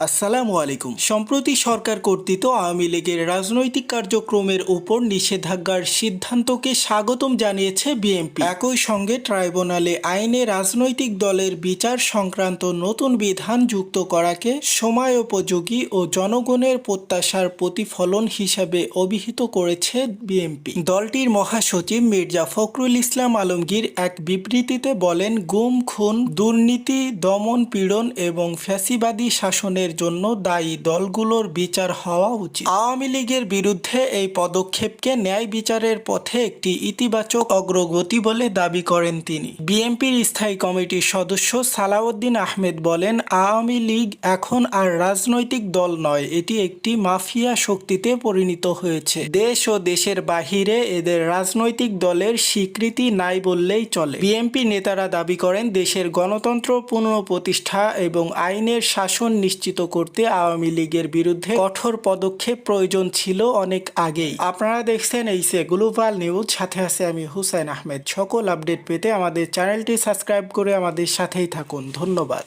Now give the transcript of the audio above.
আসসালামু আলাইকুম। সম্প্রতি সরকার কর্তৃক আওয়ামী লীগের রাজনৈতিক কার্যক্রমের উপর নিষেধাজ্ঞার সিদ্ধান্তকে স্বাগতম জানিয়েছে বিএনপি। একই সঙ্গে ট্রাইব্যুনালে আইনে রাজনৈতিক দলের বিচার সংক্রান্ত নতুন বিধান যুক্ত করাকে সময়োপযোগী ও জনগণের প্রত্যাশার প্রতিফলন হিসাবে অভিহিত করেছে বিএনপি। দলটির মহাসচিব মির্জা ফখরুল ইসলাম আলমগীর এক বিবৃতিতে বলেন, গুম, খুন, দুর্নীতি, দমন পীড়ন এবং ফ্যাসিবাদী শাসনের জন্য দায়ী দলগুলোর বিচার হওয়া উচিত। আওয়ামী লীগের বিরুদ্ধে এই পদক্ষেপকে ন্যায় বিচারের পথে একটি ইতিবাচক অগ্রগতি বলে দাবি করেন তিনি। বিএনপির স্থায়ী কমিটির সদস্য সালাউদ্দিন আহমেদ বলেন, আওয়ামী লীগ এখন আর রাজনৈতিক দল নয়, এটি একটি মাফিয়া শক্তিতে পরিণত হয়েছে। দেশ ও দেশের বাহিরে এদের রাজনৈতিক দলের স্বীকৃতি নাই বললেই চলে। বিএনপি নেতারা দাবি করেন, দেশের গণতন্ত্র পুনঃপ্রতিষ্ঠা এবং আইনের শাসন নিশ্চিত করতে আওয়ামী লীগের বিরুদ্ধে কঠোর পদক্ষেপ প্রয়োজন ছিল অনেক আগেই। আপনারা দেখছেন এই সে গ্লোবাল নিউজ সাথে আছে আমি হুসাইন আহমেদ। সকল আপডেট পেতে আমাদের চ্যানেলটি সাবস্ক্রাইব করে আমাদের সাথেই থাকুন। ধন্যবাদ।